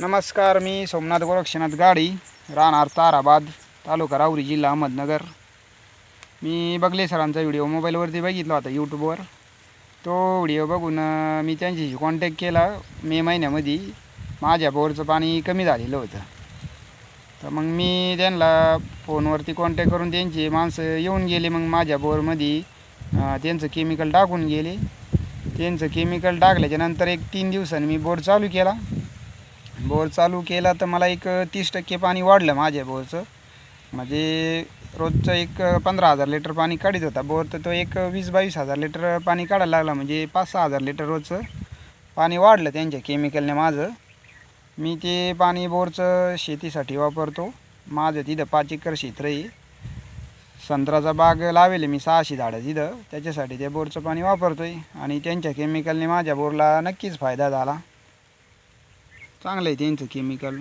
नमस्कार मी सोमनाथ गोरक्षनाथ गाडी राहणार ताराबाद तालुका राहुरी जिल्हा अहमदनगर. मी बघले सरांचा व्हिडिओ मोबाईलवरती बघितला होता यूट्यूबवर तो व्हिडिओ बघून मी त्यांच्याशी कॉन्टॅक्ट केला. मे महिन्यामध्ये माझ्या बोरचं पाणी कमी झालेलं होतं. तर मग मी त्यांना फोनवरती कॉन्टॅक्ट करून त्यांची माणसं येऊन गेले. मग माझ्या बोरमध्ये त्यांचं केमिकल टाकून गेले. त्यांचं केमिकल टाकल्याच्यानंतर एक तीन दिवसांनी मी बोर चालू केला. बोर चालू केला तर मला एक तीस टक्के पाणी वाढलं माझ्या बोरचं. म्हणजे रोजचं एक पंधरा हजार लिटर पाणी काढत होता. बोर तर तो एक वीस बावीस हजार लिटर पाणी काढायला लागला. म्हणजे पाच सहा हजार लिटर रोजचं पाणी वाढलं त्यांच्या केमिकलने माझं. मी ते पाणी बोरचं शेतीसाठी वापरतो. माझं तिथं पाच एकर क्षेत्र आहे संत्र्याचा बाग लावेल मी सहाशे झाडं तिथं. त्याच्यासाठी ते बोरचं पाणी वापरतो आहे आणि त्यांच्या केमिकलने माझ्या बोरला नक्कीच फायदा झाला. चांगलं आहे त्यांचं केमिकल